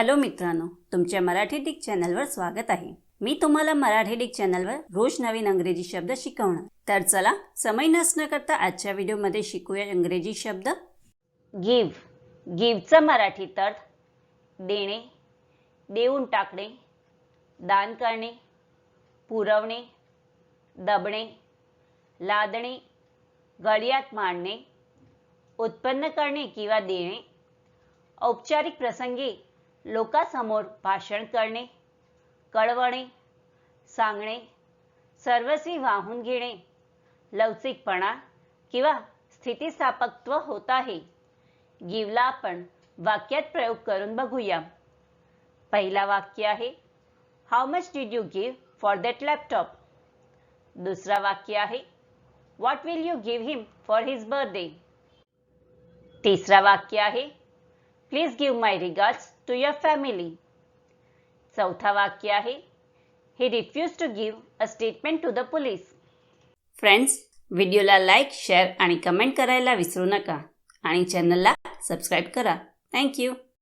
Hello मित्रांनो तुमच्या Marathi Dick चॅनलवर स्वागत आहे. मी तुम्हाला मराठी डिक चॅनलवर रोज नवीन अंग्रेजी शब्द शिकवणार. तर चला समय नसणं करता आजच्या व्हिडिओमध्ये शिकूया इंग्रजी शब्द. गिव्ह गिव्हचं मराठीत अर्थ देणे. देऊन टाकणे. दान करणे. पुरवणे. दबणे. लादणे. गळ्यात मांडणे उत्पन्न करणे किंवा देणे. औपचारिक प्रसंगी लोकांसमोर भाषण करणे कळवणे सांगणे सर्वस्वी वाहून घेणे लवचिकपणा किंवा स्थितिस्थापकत्व होत आहे. गिवला आपण वाक्यात प्रयोग करून बघूया. पहिला वाक्य आहे how much did you give for that laptop दुसरा वाक्य आहे what will you give him for his birthday तिसरा वाक्य आहे please give my regards to your family चौथा वाक्य आहे he refuse to give a statement to the police friends व्हिडिओला लाईक शेअर आणि कमेंट करायला विसरू नका आणि चॅनलला सबस्क्राईब करा. थँक्यू